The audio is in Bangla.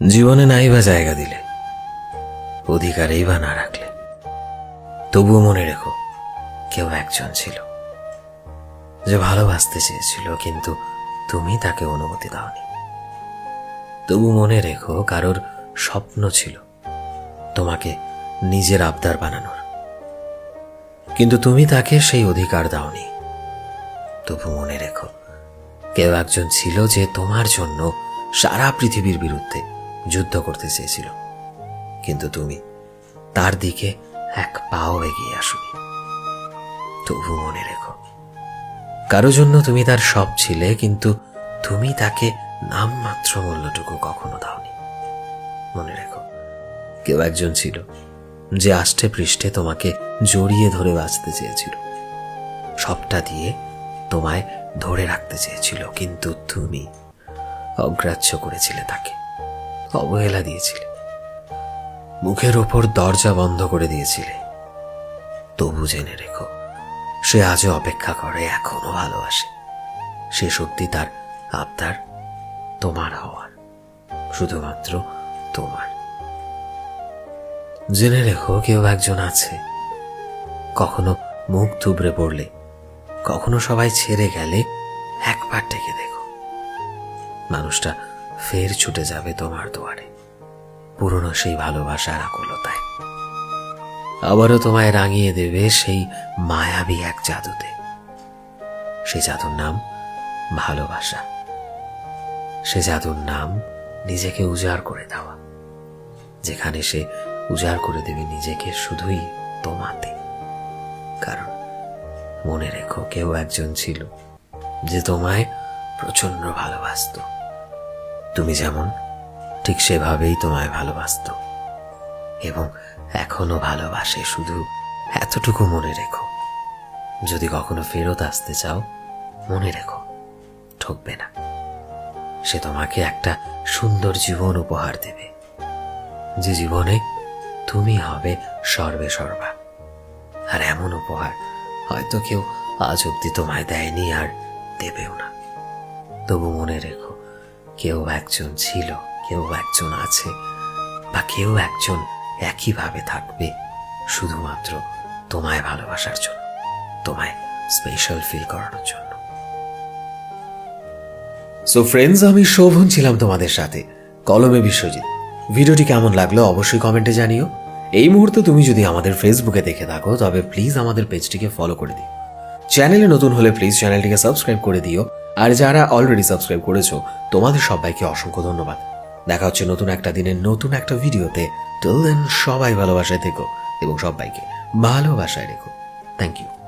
জীবনে নাই বা জায়গা দিলে, অধিকারেই বা না রাখলে। তবুও মনে রেখো, কেউ একজন ছিল, যে ভালোবাসতে চেয়েছিল, কিন্তু তুমি তাকে অনুমতি দাওনি। তবু মনে রেখো, কারোর স্বপ্ন ছিল তোমাকে নিজের আবদার বানানোর। কিন্তু তুমি তাকে সেই অধিকার দাওনি। তবু মনে রেখো, কেউ একজন ছিল যে তোমার জন্য সারা পৃথিবীর বিরুদ্ধে যুদ্ধ করতে চেয়েছিল। কিন্তু তুমি তার দিকে এক পাও এগিয়ে আসুনি। তবু মনে রেখো, কারও জন্য তুমি তার সব ছিলে, কিন্তু তুমি তাকে নামমাত্র মূল্যটুকু কখনো দাওনি। মনে রেখো, কেউ একজন ছিল যে আষ্টে পৃষ্ঠে তোমাকে জড়িয়ে ধরে বাঁচতে চেয়েছিল। সবটা দিয়ে তোমায় ধরে রাখতে চেয়েছিল, কিন্তু তুমি অগ্রাহ্য করেছিলে তাকে। অবহেলা দিয়েছিলে। মুখের ওপর দরজা বন্ধ করে দিয়েছিলে। তবু জেনে রেখো, সে আজও অপেক্ষা করে, এখনও ভালোবাসে। সে সত্যি তার আবদার, তোমার হওয়ার, শুধুমাত্র তোমার। জেনে রেখো, কেউ একজন আছে, কখনো মুখ থুবড়ে পড়লে, কখনো সবাই ছেড়ে গেলে একবার ডেকে দেখো। মানুষটা ফের ছুটে যাবে তোমার দুয়ারে। পুরনো সেই ভালোবাসার আকুলতায়। আবারও তোমায় রাঙিয়ে দেবে সেই মায়াবী এক জাদুতে। সে জাদুর নাম ভালোবাসা। সে জাদুর নাম নিজেকে উজাড় করে দেওয়া। যেখানে সে উজাড় করে দেবে নিজেকে শুধুই তোমাতে। কারণ মনে রেখো কেউ একজন ছিল যে তোমায় প্রচণ্ড ভালোবাসতো। তুমি যেমন, ঠিক সেভাবেই তোমায় ভালোবাসতো। এবং এখনও ভালোবাসে, শুধু এতটুকু মনে রেখো। যদি কখনো ফেরত আসতে চাও, মনে রেখো, ঠকবে না। সে তোমাকে একটা সুন্দর জীবন উপহার দেবে। যে জীবনে তুমি হবে সর্বে সর্বা। আর এমন উপহার হয়তো কেউ আজ অব্দি তোমায় দেয়নি আর দেবেও না। তবু মনে রেখো কেউ একজন ছিল, কেউ একজন আছে বা কেউ একজন একইভাবে থাকবে শুধুমাত্র তোমায় ভালোবাসার জন্য, তোমায় স্পেশাল ফিল করানোর জন্য। সো ফ্রেন্ডস আমি শোভন ছিলাম তোমাদের সাথে কলমে বিশ্বজিৎ। ভিডিওটি কেমন লাগল অবশ্যই কমেন্টে জানিও। এই মুহূর্তে তুমি যদি আমাদের ফেসবুকে দেখে থাকো, তবে প্লিজ আমাদের পেজটিকে ফলো করে দিও। চ্যানেলে নতুন হলে প্লিজ চ্যানেলটিকে সাবস্ক্রাইব করে দিও। আর যারা অলরেডি সাবস্ক্রাইব করেছ, তোমাদের সবাইকে অসংখ্য ধন্যবাদ। দেখা হচ্ছে নতুন একটা দিনের নতুন একটা ভিডিওতে। টিল দেন সবাই ভালোবাসায় থেকো এবং সবাইকে ভালোবাসায় রেখো। Thank you